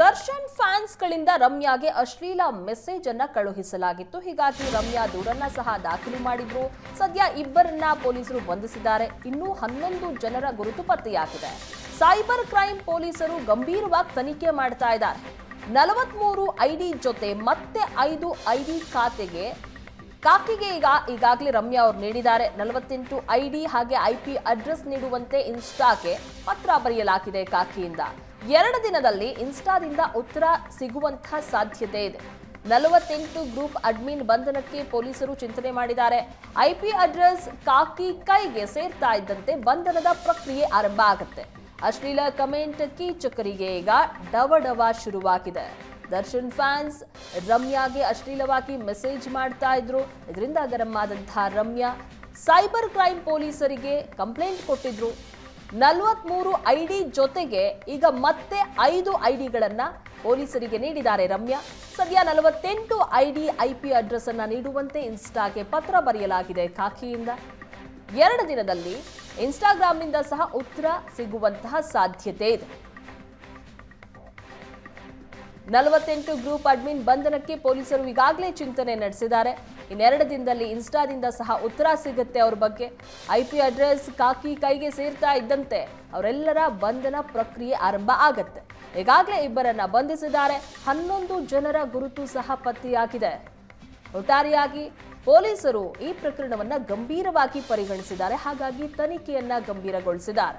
ದರ್ಶನ್ ಫ್ಯಾನ್ಸ್ಗಳಿಂದ ರಮ್ಯಾಗೆ ಅಶ್ಲೀಲ ಮೆಸೇಜ್ ಅನ್ನ ಕಳುಹಿಸಲಾಗಿತ್ತು. ಹೀಗಾಗಿ ರಮ್ಯಾ ದೂರನ್ನ ಸಹ ದಾಖಲು ಮಾಡಿದ್ರು. ಸದ್ಯ ಇಬ್ಬರನ್ನ ಪೊಲೀಸರು ಬಂಧಿಸಿದ್ದಾರೆ. ಇನ್ನೂ ಹನ್ನೊಂದು ಜನರ ಗುರುತು ಪತ್ತೆಯಾಗಿದೆ. ಸೈಬರ್ ಕ್ರೈಮ್ ಪೊಲೀಸರು ಗಂಭೀರವಾಗಿ ತನಿಖೆ ಮಾಡ್ತಾ ಇದ್ದಾರೆ. ನಲವತ್ಮೂರು ಐಡಿ ಜೊತೆ ಮತ್ತೆ ಐದು ಐಡಿ ಖಾತೆಗೆ ಕಾಕಿಗೆ ಈಗ ಈಗಾಗಲೇ ರಮ್ಯಾ ಅವರು ನೀಡಿದ್ದಾರೆ. ನಲವತ್ತೆಂಟು ಐಡಿ ಹಾಗೆ ಐಪಿ ಅಡ್ರೆಸ್ ನೀಡುವಂತೆ ಇನ್ಸ್ಟಾಗೆ ಪತ್ರ ಬರೆಯಲಾಗಿದೆ ಕಾಕಿಯಿಂದ ಎರಡು ದಿನದಲ್ಲಿ ಇನ್ಸ್ಟಾದಿಂದ ಉತ್ತರ ಸಿಗುವಂತಹ ಸಾಧ್ಯತೆ ಇದೆ. ನಲವತ್ತೆಂಟು ಗ್ರೂಪ್ ಅಡ್ಮಿನ್ ಬಂಧನಕ್ಕೆ ಪೊಲೀಸರು ಚಿಂತನೆ ಮಾಡಿದ್ದಾರೆ. ಐಪಿ ಅಡ್ರೆಸ್ ಕಾಕಿ ಕೈಗೆ ಸೇರ್ತಾ ಇದ್ದಂತೆ ಬಂಧನದ ಪ್ರಕ್ರಿಯೆ ಆರಂಭ ಆಗುತ್ತೆ. ಅಶ್ಲೀಲ ಕಮೆಂಟ್ ಕೀಚಕರಿಗೆ ಈಗ ಡವ ಡವ ಶುರುವಾಗಿದೆ. ದರ್ಶನ್ ಫ್ಯಾನ್ಸ್ ರಮ್ಯಾಗೆ ಅಶ್ಲೀಲವಾಗಿ ಮೆಸೇಜ್ ಮಾಡ್ತಾ ಇದ್ರು. ಇದರಿಂದ ಗರಂ ಆದಂತಹ ರಮ್ಯಾ, ಸೈಬರ್ ಕ್ರೈಮ್ ಪೊಲೀಸರಿಗೆ ಕಂಪ್ಲೇಂಟ್ ಕೊಟ್ಟಿದ್ರು. ನಲವತ್ಮೂರು ಡಿ ಜೊತೆಗೆ ಈಗ ಮತ್ತೆ ಐದು ಐ ಡಿಗಳನ್ನು ಪೊಲೀಸರಿಗೆ ನೀಡಿದ್ದಾರೆ ರಮ್ಯಾ. ಸದ್ಯ ನಲವತ್ತೆಂಟು ಐ ಐಡಿ ಐಪಿ ಅಡ್ರೆಸ್ ಅನ್ನ ನೀಡುವಂತೆ ಇನ್ಸ್ಟಾಗೆ ಪತ್ರ ಬರೆಯಲಾಗಿದೆ ಖಾಕಿಯಿಂದ. ಎರಡು ದಿನದಲ್ಲಿ ಇನ್ಸ್ಟಾಗ್ರಾಮ್ನಿಂದ ಸಹ ಉತ್ತರ ಸಿಗುವಂತಹ ಸಾಧ್ಯತೆ ಇದೆ. ನಲವತ್ತೆಂಟು ಗ್ರೂಪ್ ಅಡ್ಮಿನ್ ಬಂಧನಕ್ಕೆ ಪೊಲೀಸರು ಈಗಾಗಲೇ ಚಿಂತನೆ ನಡೆಸಿದ್ದಾರೆ. ಇನ್ನೆರಡು ದಿನದಲ್ಲಿ ಇನ್ಸ್ಟಾದಿಂದ ಸಹ ಉತ್ತರ ಸಿಗುತ್ತೆ ಅವ್ರ ಬಗ್ಗೆ. ಐ ಪಿ ಅಡ್ರೆಸ್ ಕಾಕಿ ಕೈಗೆ ಸೇರ್ತಾ ಇದ್ದಂತೆ ಅವರೆಲ್ಲರ ಬಂಧನ ಪ್ರಕ್ರಿಯೆ ಆರಂಭ ಆಗತ್ತೆ. ಈಗಾಗಲೇ ಇಬ್ಬರನ್ನ ಬಂಧಿಸಿದ್ದಾರೆ. ಹನ್ನೊಂದು ಜನರ ಗುರುತು ಸಹ ಪತ್ತೆಯಾಗಿದೆ. ಒಟ್ಟಾರೆಯಾಗಿ ಪೊಲೀಸರು ಈ ಪ್ರಕರಣವನ್ನ ಗಂಭೀರವಾಗಿ ಪರಿಗಣಿಸಿದ್ದಾರೆ. ಹಾಗಾಗಿ ತನಿಖೆಯನ್ನ ಗಂಭೀರಗೊಳಿಸಿದ್ದಾರೆ.